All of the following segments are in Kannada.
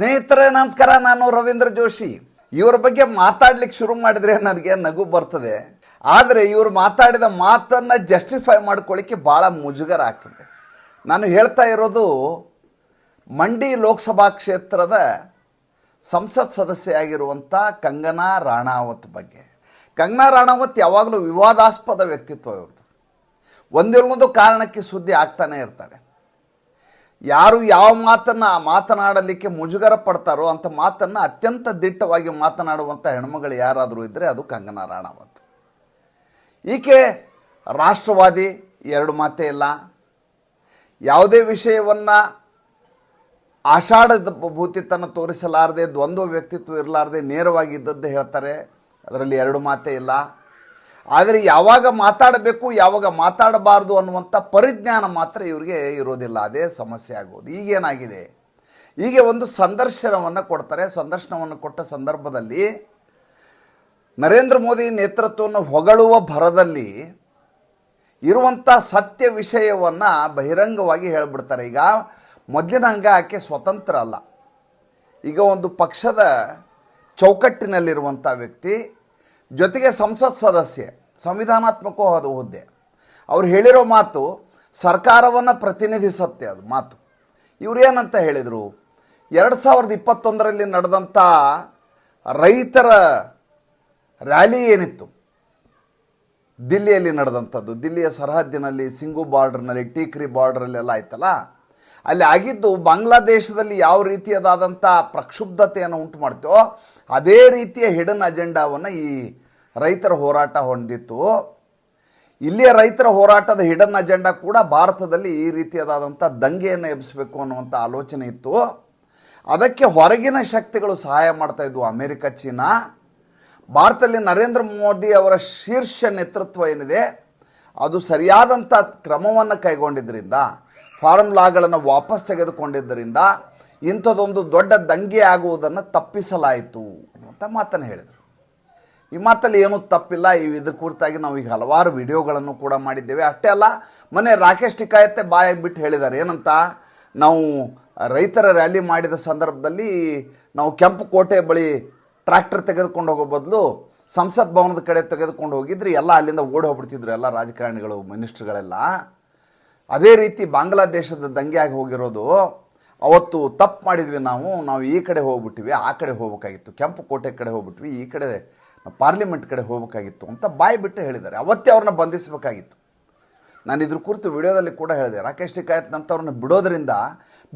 ಸ್ನೇಹಿತರೆ, ನಮಸ್ಕಾರ. ನಾನು ರವೀಂದ್ರ ಜೋಶಿ. ಇವ್ರ ಬಗ್ಗೆ ಮಾತಾಡ್ಲಿಕ್ಕೆ ಶುರು ಮಾಡಿದ್ರೆ ನನಗೆ ನಗು ಬರ್ತದೆ. ಆದರೆ ಇವರು ಮಾತಾಡಿದ ಮಾತನ್ನು ಜಸ್ಟಿಫೈ ಮಾಡ್ಕೊಳ್ಳಿಕ್ಕೆ ಭಾಳ ಮುಜುಗರ ಆಗ್ತದೆ. ನಾನು ಹೇಳ್ತಾ ಇರೋದು, ಮಂಡಿ ಲೋಕಸಭಾ ಕ್ಷೇತ್ರದ ಸಂಸತ್ ಸದಸ್ಯೆಯಾಗಿರುವಂಥ ಕಂಗನಾ ರಾಣಾವತ್ ಬಗ್ಗೆ. ಕಂಗನಾ ರಾಣಾವತ್ ಯಾವಾಗಲೂ ವಿವಾದಾಸ್ಪದ ವ್ಯಕ್ತಿತ್ವ ಇವ್ರದ್ದು. ಒಂದಿಲ್ಲೊಂದು ಕಾರಣಕ್ಕೆ ಸುದ್ದಿ ಆಗ್ತಾನೆ ಇರ್ತಾರೆ. ಯಾರು ಯಾವ ಮಾತನ್ನು ಮಾತನಾಡಲಿಕ್ಕೆ ಮುಜುಗರ ಪಡ್ತಾರೋ ಅಂಥ ಮಾತನ್ನು ಅತ್ಯಂತ ದಿಟ್ಟವಾಗಿ ಮಾತನಾಡುವಂಥ ಹೆಣ್ಮಗಳು ಯಾರಾದರೂ ಇದ್ದರೆ ಅದು ಕಂಗನಾ ರಾಣಾವತ್ ಈಕೆ ರಾಷ್ಟ್ರವಾದಿ, ಎರಡು ಮಾತೇ ಇಲ್ಲ. ಯಾವುದೇ ವಿಷಯವನ್ನು ಆಷಾಢದ ಭೂತಿತನ ತೋರಿಸಲಾರದೆ, ದ್ವಂದ್ವ ವ್ಯಕ್ತಿತ್ವ ಇರಲಾರದೆ, ನೇರವಾಗಿ ಇದ್ದದ್ದು ಹೇಳ್ತಾರೆ. ಅದರಲ್ಲಿ ಎರಡು ಮಾತೇ ಇಲ್ಲ. ಆದರೆ ಯಾವಾಗ ಮಾತಾಡಬೇಕು, ಯಾವಾಗ ಮಾತಾಡಬಾರ್ದು ಅನ್ನುವಂಥ ಪರಿಜ್ಞಾನ ಮಾತ್ರ ಇವರಿಗೆ ಇರೋದಿಲ್ಲ. ಅದೇ ಸಮಸ್ಯೆ ಆಗೋದು. ಈಗೇನಾಗಿದೆ? ಹೀಗೆ ಒಂದು ಸಂದರ್ಶನವನ್ನು ಕೊಡ್ತಾರೆ. ಸಂದರ್ಶನವನ್ನು ಕೊಟ್ಟ ಸಂದರ್ಭದಲ್ಲಿ ನರೇಂದ್ರ ಮೋದಿ ನೇತೃತ್ವವನ್ನು ಹೊಗಳುವ ಭರದಲ್ಲಿ ಇರುವಂಥ ಸತ್ಯ ವಿಷಯವನ್ನು ಬಹಿರಂಗವಾಗಿ ಹೇಳಿಬಿಡ್ತಾರೆ. ಈಗ ಮೊದಲಿನ ಹಂಗ ಆಕೆ ಸ್ವತಂತ್ರ ಅಲ್ಲ. ಈಗ ಒಂದು ಪಕ್ಷದ ಚೌಕಟ್ಟಿನಲ್ಲಿರುವಂಥ ವ್ಯಕ್ತಿ, ಜೊತೆಗೆ ಸಂಸತ್ ಸದಸ್ಯೆ. ಸಂವಿಧಾನಾತ್ಮಕವಾದ ಹುದ್ದೆ. ಅವ್ರು ಹೇಳಿರೋ ಮಾತು ಸರ್ಕಾರವನ್ನು ಪ್ರತಿನಿಧಿಸುತ್ತೆ ಅದು ಮಾತು. ಇವ್ರು ಏನಂತ ಹೇಳಿದರು? ಎರಡು ಸಾವಿರದ ಇಪ್ಪತ್ತೊಂದರಲ್ಲಿ ನಡೆದಂಥ ರೈತರ ರ್ಯಾಲಿ ಏನಿತ್ತು? ದಿಲ್ಲಿಯಲ್ಲಿ ನಡೆದಂಥದ್ದು. ದಿಲ್ಲಿಯ ಸರಹದ್ದಿನಲ್ಲಿ, ಸಿಂಗು ಬಾರ್ಡ್ರ್ನಲ್ಲಿ, ಟೀಕ್ರಿ ಬಾರ್ಡರಲ್ಲೆಲ್ಲ ಆಯ್ತಲ್ಲ? ಅಲ್ಲಿ ಆಗಿದ್ದು ಬಾಂಗ್ಲಾದೇಶದಲ್ಲಿ ಯಾವ ರೀತಿಯದಾದಂಥ ಪ್ರಕ್ಷುಬ್ಧತೆಯನ್ನು ಉಂಟು ಮಾಡ್ತೋ, ಅದೇ ರೀತಿಯ ಹಿಡನ್ ಅಜೆಂಡಾವನ್ನು ಈ ರೈತರ ಹೋರಾಟ ಹೊಂದಿತ್ತು. ಇಲ್ಲಿಯ ರೈತರ ಹೋರಾಟದ ಹಿಡನ್ ಅಜೆಂಡಾ ಕೂಡ ಭಾರತದಲ್ಲಿ ಈ ರೀತಿಯಾದಂಥ ದಂಗೆಯನ್ನು ಎಬ್ಬಿಸಬೇಕು ಅನ್ನುವಂಥ ಆಲೋಚನೆ ಇತ್ತು. ಅದಕ್ಕೆ ಹೊರಗಿನ ಶಕ್ತಿಗಳು ಸಹಾಯ ಮಾಡ್ತಾ ಇದ್ವು ಅಮೆರಿಕ, ಚೀನಾ. ಭಾರತದಲ್ಲಿ ನರೇಂದ್ರ ಮೋದಿ ಅವರ ಶೀರ್ಷ ನೇತೃತ್ವ ಏನಿದೆ, ಅದು ಸರಿಯಾದಂಥ ಕ್ರಮವನ್ನು ಕೈಗೊಂಡಿದ್ದರಿಂದ ಫಾರ್ಮ್ ಲಾಗಳನ್ನು ವಾಪಸ್ ತೆಗೆದುಕೊಂಡಿದ್ದರಿಂದ ಇಂಥದ್ದೊಂದು ದೊಡ್ಡ ದಂಗೆ ಆಗುವುದನ್ನು ತಪ್ಪಿಸಲಾಯಿತು ಅಂತ ಮಾತನ್ನು ಹೇಳಿದರು. ಈ ಮಾತಲ್ಲಿ ಏನೂ ತಪ್ಪಿಲ್ಲ, ಈ ಇದ್ರ ಕುರಿತಾಗಿ ನಾವು ಈಗ ಹಲವಾರು ವಿಡಿಯೋಗಳನ್ನು ಕೂಡ ಮಾಡಿದ್ದೇವೆ. ಅಷ್ಟೇ ಅಲ್ಲ, ಮೊನ್ನೆ ರಾಕೇಶ್ ಟಿಕಾಯತ್ತೆ ಬಾಯಾಗಿ ಬಿಟ್ಟು ಹೇಳಿದ್ದಾರೆ. ಏನಂತ? ನಾವು ರೈತರ ರ್ಯಾಲಿ ಮಾಡಿದ ಸಂದರ್ಭದಲ್ಲಿ ನಾವು ಕೆಂಪು ಕೋಟೆ ಬಳಿ ಟ್ರ್ಯಾಕ್ಟರ್ ತೆಗೆದುಕೊಂಡು ಹೋಗೋ ಬದಲು ಸಂಸತ್ ಭವನದ ಕಡೆ ತೆಗೆದುಕೊಂಡು ಹೋಗಿದ್ರೆ. ಎಲ್ಲ ಅಲ್ಲಿಂದ ಓಡಿ ಹೋಗ್ಬಿಡ್ತಿದ್ರು ಎಲ್ಲ ರಾಜಕಾರಣಿಗಳು, ಮಿನಿಸ್ಟ್ರುಗಳೆಲ್ಲ. ಅದೇ ರೀತಿ ಬಾಂಗ್ಲಾದೇಶದ ದಂಗೆಯಾಗಿ ಹೋಗಿರೋದು. ಅವತ್ತು ತಪ್ಪು ಮಾಡಿದ್ವಿ ನಾವು. ನಾವು ಈ ಕಡೆ ಹೋಗ್ಬಿಟ್ಟಿವಿ, ಆ ಕಡೆ ಹೋಗ್ಬೇಕಾಗಿತ್ತು. ಕೆಂಪು ಕೋಟೆ ಕಡೆ ಹೋಗ್ಬಿಟ್ವಿ, ಈ ಕಡೆ ಪಾರ್ಲಿಮೆಂಟ್ ಕಡೆ ಹೋಗಬೇಕಾಗಿತ್ತು ಅಂತ ಬಾಯಿ ಬಿಟ್ಟು ಹೇಳಿದ್ದಾರೆ. ಅವತ್ತೇ ಅವ್ರನ್ನ ಬಂಧಿಸಬೇಕಾಗಿತ್ತು. ನಾನು ಇದ್ರ ಕುರಿತು ವಿಡಿಯೋದಲ್ಲಿ ಕೂಡ ಹೇಳಿದೆ, ರಾಕೇಶ್ ಟಿಕಾಯತ್ ನಂತವ್ರನ್ನ ಬಿಡೋದ್ರಿಂದ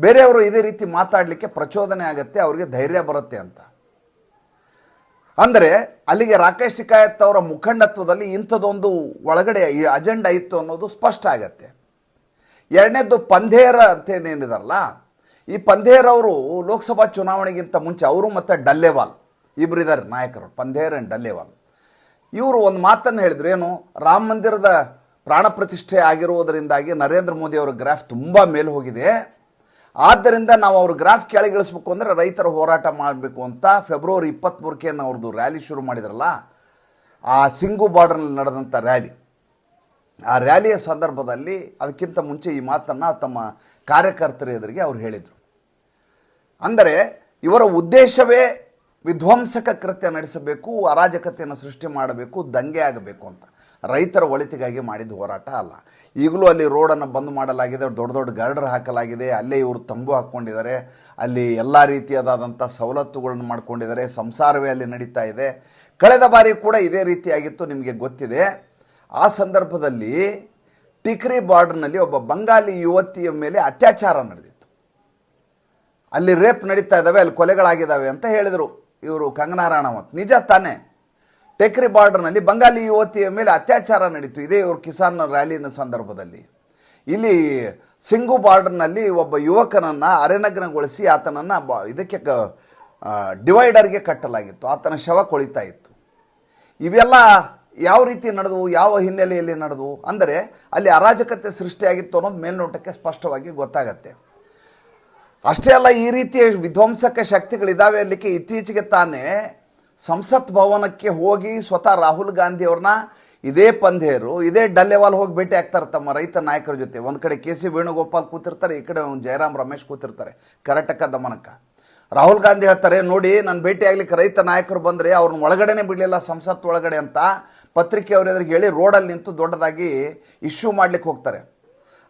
ಬೇರೆಯವರು ಇದೇ ರೀತಿ ಮಾತಾಡಲಿಕ್ಕೆ ಪ್ರಚೋದನೆ ಆಗುತ್ತೆ, ಅವರಿಗೆ ಧೈರ್ಯ ಬರುತ್ತೆ ಅಂತ. ಅಂದರೆ ಅಲ್ಲಿಗೆ ರಾಕೇಶ್ ಟಿಕಾಯತ್ ಅವರ ಮುಖಂಡತ್ವದಲ್ಲಿ ಇಂಥದ್ದೊಂದು ಒಳಗಡೆ ಈ ಅಜೆಂಡಾ ಇತ್ತು ಅನ್ನೋದು ಸ್ಪಷ್ಟ ಆಗತ್ತೆ. ಎರಡನೇದ್ದು ಪಂಧೇರ ಅಂತೇನೇನಿದಾರಲ್ಲ ಈ ಪಂಧೇರವರು ಲೋಕಸಭಾ ಚುನಾವಣೆಗಿಂತ ಮುಂಚೆ ಅವರು ಮತ್ತು ಡಲ್ಲೇವಾಲ್. ಇಬ್ಬರಿದ್ದಾರೆ ನಾಯಕರು ಪಂದೇರ್ ಆ್ಯಂಡ್ ಡಲ್ಲೇವಾಲ್. ಇವರು ಒಂದು ಮಾತನ್ನು ಹೇಳಿದ್ರು, ಏನು, ರಾಮ ಮಂದಿರದ ಪ್ರಾಣ ಪ್ರತಿಷ್ಠೆ ಆಗಿರುವುದರಿಂದಾಗಿ ನರೇಂದ್ರ ಮೋದಿ ಅವರ ಗ್ರಾಫ್ ತುಂಬ ಮೇಲೆ ಹೋಗಿದೆ. ಆದ್ದರಿಂದ ನಾವು ಅವ್ರ ಗ್ರಾಫ್ ಕೆಳಗಿಳಿಸ್ಬೇಕು ಅಂದರೆ ರೈತರ ಹೋರಾಟ ಮಾಡಬೇಕು ಅಂತ ಫೆಬ್ರವರಿ ಇಪ್ಪತ್ತ್ಮೂರಕ್ಕೆ ಅವ್ರದ್ದು ರ್ಯಾಲಿ ಶುರು ಮಾಡಿದ್ರಲ್ಲ, ಆ ಸಿಂಗು ಬಾರ್ಡರ್ನಲ್ಲಿ ನಡೆದಂಥ ರ್ಯಾಲಿ. ಆ ರ್ಯಾಲಿಯ ಸಂದರ್ಭದಲ್ಲಿ ಅದಕ್ಕಿಂತ ಮುಂಚೆ ಈ ಮಾತನ್ನು ತಮ್ಮ ಕಾರ್ಯಕರ್ತರ ಎದುರಿಗೆ ಅವ್ರು ಹೇಳಿದರು. ಅಂದರೆ ಇವರ ಉದ್ದೇಶವೇ ವಿಧ್ವಂಸಕ ಕೃತ್ಯ ನಡೆಸಬೇಕು, ಅರಾಜಕತೆಯನ್ನು ಸೃಷ್ಟಿ ಮಾಡಬೇಕು, ದಂಗೆ ಆಗಬೇಕು ಅಂತ. ರೈತರ ಒಳಿತಿಗಾಗಿ ಮಾಡಿದ ಹೋರಾಟ ಅಲ್ಲ. ಈಗಲೂ ಅಲ್ಲಿ ರೋಡನ್ನು ಬಂದ್ ಮಾಡಲಾಗಿದೆ, ದೊಡ್ಡ ದೊಡ್ಡ ಗಾರ್ಡರ್ ಹಾಕಲಾಗಿದೆ, ಅಲ್ಲೇ ಇವರು ತಂಬು ಹಾಕ್ಕೊಂಡಿದ್ದಾರೆ, ಅಲ್ಲಿ ಎಲ್ಲ ರೀತಿಯಾದಂಥ ಸವಲತ್ತುಗಳನ್ನು ಮಾಡ್ಕೊಂಡಿದ್ದಾರೆ, ಸಂಸಾರವೇ ಅಲ್ಲಿ ನಡೀತಾ ಇದೆ. ಕಳೆದ ಬಾರಿ ಕೂಡ ಇದೇ ರೀತಿಯಾಗಿತ್ತು, ನಿಮಗೆ ಗೊತ್ತಿದೆ. ಆ ಸಂದರ್ಭದಲ್ಲಿ ಟಿಕ್ರಿ ಬಾರ್ಡರ್ನಲ್ಲಿ ಒಬ್ಬ ಬಂಗಾಲಿ ಯುವತಿಯ ಮೇಲೆ ಅತ್ಯಾಚಾರ ನಡೆದಿತ್ತು. ಅಲ್ಲಿ ರೇಪ್ ನಡೀತಾ ಇದ್ದಾವೆ, ಅಲ್ಲಿ ಕೊಲೆಗಳಾಗಿದ್ದಾವೆ ಅಂತ ಹೇಳಿದರು. ಇವರು ಕಂಗನಾ ರಾಣಾವತ್. ನಿಜ ತಾನೇ. ಟೆಕ್ರಿ ಬಾರ್ಡರ್ನಲ್ಲಿ ಬಂಗಾಲಿ ಯುವತಿಯ ಮೇಲೆ ಅತ್ಯಾಚಾರ ನಡೀತು. ಇದೇ ಇವರು ಕಿಸಾನ್ ರ್ಯಾಲಿನ ಸಂದರ್ಭದಲ್ಲಿ. ಇಲ್ಲಿ ಸಿಂಗು ಬಾರ್ಡರ್ನಲ್ಲಿ ಒಬ್ಬ ಯುವಕನನ್ನು ಅರೆನಗ್ನಗೊಳಿಸಿ ಆತನನ್ನು ಬ, ಇದಕ್ಕೆ ಡಿವೈಡರ್ಗೆ ಕಟ್ಟಲಾಗಿತ್ತು. ಆತನ ಶವ ಕೊಳಿತಾ ಇತ್ತು. ಇವೆಲ್ಲ ಯಾವ ರೀತಿ ನಡೆದವು? ಯಾವ ಹಿನ್ನೆಲೆಯಲ್ಲಿ ನಡೆದವು? ಅಂದರೆ ಅಲ್ಲಿ ಅರಾಜಕತೆ ಸೃಷ್ಟಿಯಾಗಿತ್ತು ಅನ್ನೋದು ಮೇಲ್ನೋಟಕ್ಕೆ ಸ್ಪಷ್ಟವಾಗಿ ಗೊತ್ತಾಗತ್ತೆ. ಅಷ್ಟೇ ಅಲ್ಲ, ಈ ರೀತಿಯ ವಿಧ್ವಂಸಕ ಶಕ್ತಿಗಳಿದ್ದಾವೆ ಅಲ್ಲಿಕ್ಕೆ ಇತ್ತೀಚೆಗೆ ತಾನೇ ಸಂಸತ್ ಭವನಕ್ಕೆ ಹೋಗಿ ಸ್ವತಃ ರಾಹುಲ್ ಗಾಂಧಿ ಅವ್ರನ್ನ, ಇದೇ ಪಂಧೇರು ಇದೇ ಡಲ್ಲೆವಾಲ್ ಹೋಗಿ ಭೇಟಿ ಆಗ್ತಾರೆ ತಮ್ಮ ರೈತ ನಾಯಕರ ಜೊತೆ. ಒಂದು ಕಡೆ ಕೆ ಸಿ ವೇಣುಗೋಪಾಲ್ ಕೂತಿರ್ತಾರೆ, ಈ ಕಡೆ ಒಂದು ಜಯರಾಮ್ ರಮೇಶ್ ಕೂತಿರ್ತಾರೆ ಕರ್ನಾಟಕ ದಮನಕ್ಕ ರಾಹುಲ್ ಗಾಂಧಿ ಹೇಳ್ತಾರೆ, ನೋಡಿ, ನಾನು ಭೇಟಿ ಆಗ್ಲಿಕ್ಕೆ ರೈತ ನಾಯಕರು ಬಂದರೆ ಅವ್ರನ್ನ ಒಳಗಡೆನೆ ಬಿಡಲಿಲ್ಲ, ಸಂಸತ್ ಒಳಗಡೆ ಅಂತ. ಪತ್ರಿಕೆಯವ್ರ ಎದುರಿಗೆ ಹೇಳಿ ರೋಡಲ್ಲಿ ನಿಂತು ದೊಡ್ಡದಾಗಿ ಇಶ್ಯೂ ಮಾಡ್ಲಿಕ್ಕೆ ಹೋಗ್ತಾರೆ.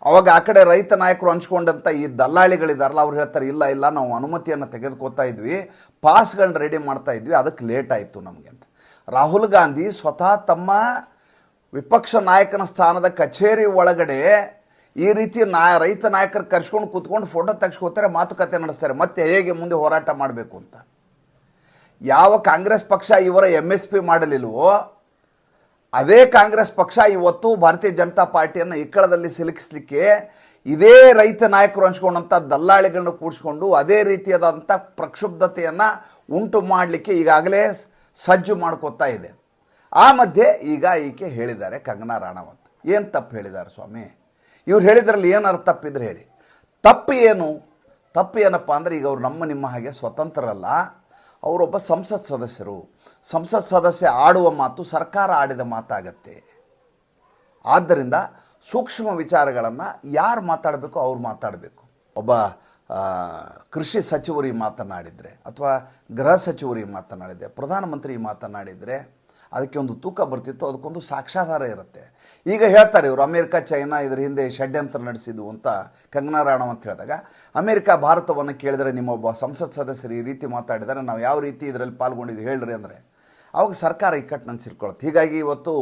ಅವಾಗ ಆ ಕಡೆ ರೈತ ನಾಯಕರು ಹಂಚ್ಕೊಂಡಂಥ ಈ ದಲ್ಲಾಳಿಗಳಿದಾರಲ್ಲ, ಅವ್ರು ಹೇಳ್ತಾರೆ, ಇಲ್ಲ ಇಲ್ಲ, ನಾವು ಅನುಮತಿಯನ್ನು ತೆಗೆದುಕೊತಾ ಇದ್ವಿ, ಪಾಸ್ಗಳನ್ನ ರೆಡಿ ಮಾಡ್ತಾ ಇದ್ವಿ, ಅದಕ್ಕೆ ಲೇಟ್ ಆಯಿತು ನಮಗೆ ಅಂತ. ರಾಹುಲ್ ಗಾಂಧಿ ಸ್ವತಃ ತಮ್ಮ ವಿಪಕ್ಷ ನಾಯಕನ ಸ್ಥಾನದ ಕಚೇರಿ ಒಳಗಡೆ ಈ ರೀತಿ ನಾ, ರೈತ ನಾಯಕರು ಕರ್ಸ್ಕೊಂಡು ಕೂತ್ಕೊಂಡು ಫೋಟೋ ತೆಗೆಸ್ಕೋತಾರೆ, ಮಾತುಕತೆ ನಡೆಸ್ತಾರೆ, ಮತ್ತೆ ಹೇಗೆ ಮುಂದೆ ಹೋರಾಟ ಮಾಡಬೇಕು ಅಂತ. ಯಾವ ಕಾಂಗ್ರೆಸ್ ಪಕ್ಷ ಇವರ ಎಂ ಎಸ್ ಪಿ ಮಾಡಲಿಲ್ವೋ ಅದೇ ಕಾಂಗ್ರೆಸ್ ಪಕ್ಷ ಇವತ್ತು ಭಾರತೀಯ ಜನತಾ ಪಾರ್ಟಿಯನ್ನು ಇಕ್ಕಳದಲ್ಲಿ ಸಿಲುಕಿಸ್ಲಿಕ್ಕೆ ಇದೇ ರೈತ ನಾಯಕರು ಹಂಚ್ಕೊಂಡಂಥ ದಲ್ಲಾಳಿಗಳನ್ನ ಕೂಡಿಸ್ಕೊಂಡು ಅದೇ ರೀತಿಯಾದಂಥ ಪ್ರಕ್ಷುಬ್ಧತೆಯನ್ನು ಉಂಟು ಮಾಡಲಿಕ್ಕೆ ಈಗಾಗಲೇ ಸಜ್ಜು ಮಾಡ್ಕೋತಾ ಇದೆ. ಆ ಮಧ್ಯೆ ಈಗ ಈಕೆ ಹೇಳಿದ್ದಾರೆ ಕಂಗನಾ ರಾಣಾವತ್. ಏನು ತಪ್ಪು ಹೇಳಿದ್ದಾರೆ ಸ್ವಾಮಿ? ಇವ್ರು ಹೇಳಿದ್ರಲ್ಲಿ ಏನು ಅರ್ಥ ತಪ್ಪಿದ್ರೆ ಹೇಳಿ. ತಪ್ಪು ಏನು? ತಪ್ಪು ಏನಪ್ಪ ಅಂದರೆ ಈಗ ಅವ್ರು ನಮ್ಮ ನಿಮ್ಮ ಹಾಗೆ ಸ್ವತಂತ್ರರಲ್ಲ. ಅವರೊಬ್ಬ ಸಂಸತ್ ಸದಸ್ಯರು. ಸಂಸತ್ ಸದಸ್ಯ ಆಡುವ ಮಾತು ಸರ್ಕಾರ ಆಡಿದ ಮಾತಾಗತ್ತೆ. ಆದ್ದರಿಂದ ಸೂಕ್ಷ್ಮ ವಿಚಾರಗಳನ್ನು ಯಾರು ಮಾತಾಡಬೇಕು ಅವ್ರು ಮಾತಾಡಬೇಕು. ಒಬ್ಬ ಕೃಷಿ ಸಚಿವರಿಗೆ ಮಾತನಾಡಿದರೆ ಅಥವಾ ಗೃಹ ಸಚಿವರಿಗೆ ಮಾತನಾಡಿದರೆ, ಪ್ರಧಾನಮಂತ್ರಿ ಮಾತನಾಡಿದರೆ ಅದಕ್ಕೆ ಒಂದು ತೂಕ ಬರ್ತಿತ್ತು ಅದಕ್ಕೊಂದು ಸಾಕ್ಷಾಧಾರ ಇರುತ್ತೆ. ಈಗ ಹೇಳ್ತಾರೆ ಇವರು, ಅಮೇರಿಕಾ, ಚೈನಾ ಇದರ ಹಿಂದೆ ಷಡ್ಯಂತ್ರ ನಡೆಸಿದ್ದು ಅಂತ ಕಂಗನಾ ರಾಣ ಅಂತ ಹೇಳಿದಾಗ, ಅಮೇರಿಕ ಭಾರತವನ್ನು ಕೇಳಿದರೆ ನಿಮ್ಮೊಬ್ಬ ಸಂಸತ್ ಸದಸ್ಯರು ಈ ರೀತಿ ಮಾತಾಡಿದರೆ ನಾವು ಯಾವ ರೀತಿ ಇದರಲ್ಲಿ ಪಾಲ್ಗೊಂಡಿದ್ದು ಹೇಳ್ರಿ ಅಂದರೆ ಅವಾಗ ಸರ್ಕಾರ ಇಕ್ಕಟ್ಟಿನ ಸಿಲ್ಕೊಳ್ಳುತ್ತೆ ಹೀಗಾಗಿ ಇವತ್ತು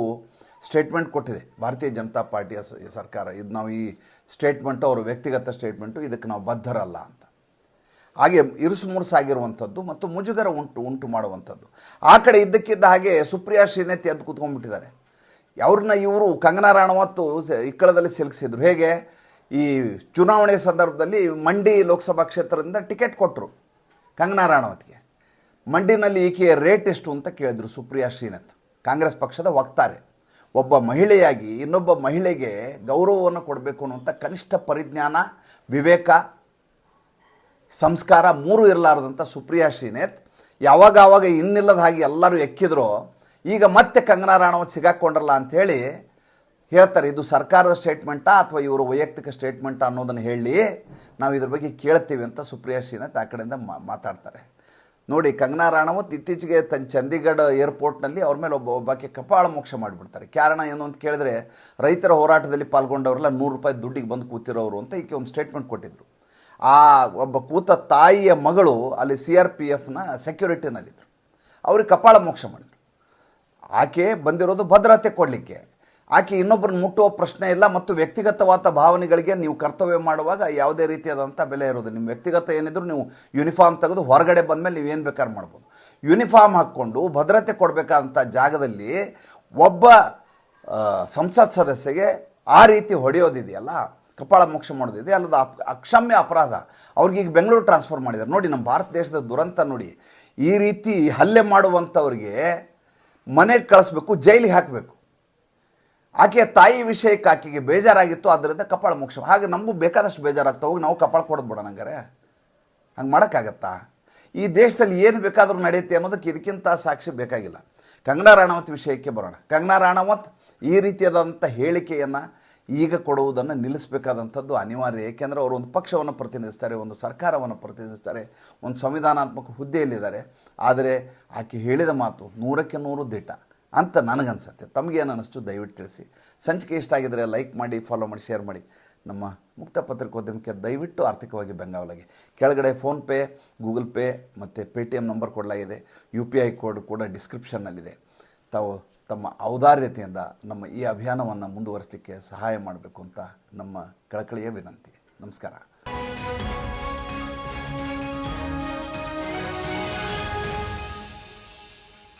ಸ್ಟೇಟ್ಮೆಂಟ್ ಕೊಟ್ಟಿದೆ. ಭಾರತೀಯ ಜನತಾ ಪಾರ್ಟಿಯ ಸರ್ಕಾರ. ಇದು ನಾವು ಈ ಸ್ಟೇಟ್ಮೆಂಟು ಅವರ ವ್ಯಕ್ತಿಗತ ಸ್ಟೇಟ್ಮೆಂಟು ಇದಕ್ಕೆ ನಾವು ಬದ್ಧರಲ್ಲ ಅಂತ. ಹಾಗೆ ಇರುಸು ಮುರುಸಾಗಿರುವಂಥದ್ದು ಮತ್ತು ಮುಜುಗರ ಉಂಟು ಉಂಟು ಮಾಡುವಂಥದ್ದು. ಆ ಕಡೆ ಇದ್ದಕ್ಕಿದ್ದ ಹಾಗೆ ಸುಪ್ರಿಯಾ ಶ್ರೀನೇತಿ ಎದ್ದು ಕೂತ್ಕೊಂಡ್ಬಿಟ್ಟಿದ್ದಾರೆ. ಅವ್ರನ್ನ ಇವರು ಕಂಗನಾ ರಾಣವತ್ತು ಇಕ್ಕಳದಲ್ಲಿ ಸಿಲುಕಿಸಿದ್ರು. ಹೇಗೆ? ಈ ಚುನಾವಣೆ ಸಂದರ್ಭದಲ್ಲಿ ಮಂಡಿ ಲೋಕಸಭಾ ಕ್ಷೇತ್ರದಿಂದ ಟಿಕೆಟ್ ಕೊಟ್ಟರು ಕಂಗನಾ ರಾಣವತ್ಗೆ. ಮಂಡಿನಲ್ಲಿ ಈಕೆಯ ರೇಟ್ ಎಷ್ಟು ಅಂತ ಕೇಳಿದ್ರು ಸುಪ್ರಿಯಾ ಶ್ರೀನಾಥ್. ಕಾಂಗ್ರೆಸ್ ಪಕ್ಷದ ವಕ್ತಾರೆ. ಒಬ್ಬ ಮಹಿಳೆಯಾಗಿ ಇನ್ನೊಬ್ಬ ಮಹಿಳೆಗೆ ಗೌರವವನ್ನು ಕೊಡಬೇಕು ಅನ್ನುವಂಥ ಕನಿಷ್ಠ ಪರಿಜ್ಞಾನ, ವಿವೇಕ, ಸಂಸ್ಕಾರ ಮೂರು ಇರಲಾರದಂಥ ಸುಪ್ರಿಯಾ ಶ್ರೀನೇತ್ ಯಾವಾಗ ಆವಾಗ ಇನ್ನಿಲ್ಲದ ಹಾಗೆ ಎಲ್ಲರೂ ಎಕ್ಕಿದ್ರು, ಈಗ ಮತ್ತೆ ಕಂಗನಾ ರಾಣವತ್ ಸಿಗಾಕೊಂಡ್ರಲ್ಲ ಅಂಥೇಳಿ ಹೇಳ್ತಾರೆ, ಇದು ಸರ್ಕಾರದ ಸ್ಟೇಟ್ಮೆಂಟಾ ಅಥವಾ ಇವರು ವೈಯಕ್ತಿಕ ಸ್ಟೇಟ್ಮೆಂಟಾ ಅನ್ನೋದನ್ನು ಹೇಳಿ ನಾವು ಇದ್ರ ಬಗ್ಗೆ ಕೇಳ್ತೀವಿ ಅಂತ ಸುಪ್ರಿಯಾ ಶ್ರೀನಾಥ್ ಆ ಕಡೆಯಿಂದ ಮಾತಾಡ್ತಾರೆ. ನೋಡಿ ಕಂಗನಾ ರಾಣಾವತ್ ಇತ್ತೀಚೆಗೆ ತನ್ನ ಚಂಡೀಗಢ ಏರ್ಪೋರ್ಟ್ನಲ್ಲಿ ಅವ್ರ ಮೇಲೆ ಒಬ್ಬ ಒಬ್ಬಾಕೆ ಕಪಾಳ ಮೋಕ್ಷ ಮಾಡಿಬಿಡ್ತಾರೆ. ಕಾರಣ ಏನು ಅಂತ ಕೇಳಿದ್ರೆ, ರೈತರ ಹೋರಾಟದಲ್ಲಿ ಪಾಲ್ಗೊಂಡವರೆಲ್ಲ ನೂರು ರೂಪಾಯಿ ದುಡ್ಡಿಗೆ ಬಂದು ಕೂತಿರೋರು ಅಂತ ಈಕೆ ಒಂದು ಸ್ಟೇಟ್ಮೆಂಟ್ ಕೊಟ್ಟಿದ್ರು. ಆ ಒಬ್ಬ ಕೂತ ತಾಯಿಯ ಮಗಳು ಅಲ್ಲಿ ಸಿ ಆರ್ ಪಿ ಎಫ್ನ ಸೆಕ್ಯೂರಿಟಿನಲ್ಲಿದ್ದರು ಅವ್ರಿಗೆ ಕಪಾಳ ಮೋಕ್ಷ ಮಾಡಿದರು. ಆಕೆ ಬಂದಿರೋದು ಭದ್ರತೆ ಕೊಡಲಿಕ್ಕೆ. ಆಕೆ ಇನ್ನೊಬ್ಬರನ್ನ ಮುಟ್ಟುವ ಪ್ರಶ್ನೆ ಇಲ್ಲ ಮತ್ತು ವ್ಯಕ್ತಿಗತವಾದ ಭಾವನೆಗಳಿಗೆ ನೀವು ಕರ್ತವ್ಯ ಮಾಡುವಾಗ ಯಾವುದೇ ರೀತಿಯಾದಂಥ ಬೆಲೆ ಇರೋದು. ನಿಮ್ಮ ವ್ಯಕ್ತಿಗತ ಏನಿದ್ರು ನೀವು ಯೂನಿಫಾರ್ಮ್ ತೆಗೆದು ಹೊರಗಡೆ ಬಂದಮೇಲೆ ನೀವು ಏನು ಬೇಕಾದ್ರೂ ಮಾಡ್ಬೋದು. ಯೂನಿಫಾರ್ಮ್ ಹಾಕ್ಕೊಂಡು ಭದ್ರತೆ ಕೊಡಬೇಕಾದಂಥ ಜಾಗದಲ್ಲಿ ಒಬ್ಬ ಸಂಸತ್ ಸದಸ್ಯಗೆ ಆ ರೀತಿ ಹೊಡೆಯೋದಿದೆಯಲ್ಲ, ಕಪಾಳ ಮೋಕ್ಷ ಮಾಡೋದಿದೆ ಅಲ್ಲದ ಅಕ್ಷಮ್ಯ ಅಪರಾಧ. ಅವ್ರಿಗೆ ಈಗ ಬೆಂಗಳೂರು ಟ್ರಾನ್ಸ್ಫರ್ ಮಾಡಿದ್ದಾರೆ. ನೋಡಿ, ನಮ್ಮ ಭಾರತ ದೇಶದ ದುರಂತ ನೋಡಿ. ಈ ರೀತಿ ಹಲ್ಲೆ ಮಾಡುವಂಥವ್ರಿಗೆ ಮನೆಗೆ ಕಳಿಸ್ಬೇಕು, ಜೈಲಿಗೆ ಹಾಕಬೇಕು. ಆಕೆಯ ತಾಯಿ ವಿಷಯಕ್ಕೆ ಆಕೆಗೆ ಬೇಜಾರಾಗಿತ್ತು ಅದರಿಂದ ಕಪಾಳ ಮೋಕ್ಷ ಹಾಗೆ ನಮಗೂ ಬೇಕಾದಷ್ಟು ಬೇಜಾರಾಗ್ತಾ ಹೋಗಿ ನಾವು ಕಪಾಳ ಕೊಡೋದು ಬಿಡೋಣ ಹಂಗಾರೆ ಹಂಗೆ ಮಾಡೋಕ್ಕಾಗತ್ತಾ? ಈ ದೇಶದಲ್ಲಿ ಏನು ಬೇಕಾದರೂ ನಡೆಯುತ್ತೆ ಅನ್ನೋದಕ್ಕೆ ಇದಕ್ಕಿಂತ ಸಾಕ್ಷಿ ಬೇಕಾಗಿಲ್ಲ. ಕಂಗನಾ ರಾಣಾವತ್ ವಿಷಯಕ್ಕೆ ಬರೋಣ. ಕಂಗನಾ ರಾಣಾವತ್ ಈ ರೀತಿಯಾದಂಥ ಹೇಳಿಕೆಯನ್ನು ಈಗ ಕೊಡುವುದನ್ನು ನಿಲ್ಲಿಸಬೇಕಾದಂಥದ್ದು ಅನಿವಾರ್ಯ. ಏಕೆಂದರೆ ಅವರು ಒಂದು ಪಕ್ಷವನ್ನು ಪ್ರತಿನಿಧಿಸ್ತಾರೆ, ಒಂದು ಸರ್ಕಾರವನ್ನು ಪ್ರತಿನಿಧಿಸ್ತಾರೆ, ಒಂದು ಸಂವಿಧಾನಾತ್ಮಕ ಹುದ್ದೆಯಲ್ಲಿದ್ದಾರೆ. ಆದರೆ ಆಕೆ ಹೇಳಿದ ಮಾತು ನೂರಕ್ಕೆ ನೂರು ದಿಟ್ಟ. ಅಂತ ನನಗನ್ಸುತ್ತೆ. ಏನು ಅನ್ನಿಸ್ತು ದಯವಿಟ್ಟು ತಿಳಿಸಿ. ಸಂಚಿಕೆ ಇಷ್ಟ ಆಗಿದ್ದರೆ ಲೈಕ್ ಮಾಡಿ ಫಾಲೋ ಮಾಡಿ ಶೇರ್ ಮಾಡಿ. ನಮ್ಮ ಮುಕ್ತ ಪತ್ರಿಕೋದ್ಯಮಕ್ಕೆ ದಯವಿಟ್ಟು ಆರ್ಥಿಕವಾಗಿ ಬೆಂಗಾವಲಿಗೆ. ಕೆಳಗಡೆ ಫೋನ್ಪೇ ಗೂಗಲ್ ಪೇ ಮತ್ತು ಪೇ ಟಿ ಎಂ ನಂಬರ್ ಕೊಡಲಾಗಿದೆ ಯು ಪಿ ಐ ಕೋಡ್ ಕೂಡ ಡಿಸ್ಕ್ರಿಪ್ಷನ್ನಲ್ಲಿದೆ ತಾವು ತಮ್ಮ ಔದಾರ್ಯತೆಯಿಂದ ನಮ್ಮ ಈ ಅಭಿಯಾನವನ್ನು ಮುಂದುವರಿಸಲಿಕ್ಕೆ ಸಹಾಯ ಮಾಡಬೇಕು ಅಂತ ನಮ್ಮ ಕಳಕಳಿಯ ವಿನಂತಿ. ನಮಸ್ಕಾರ.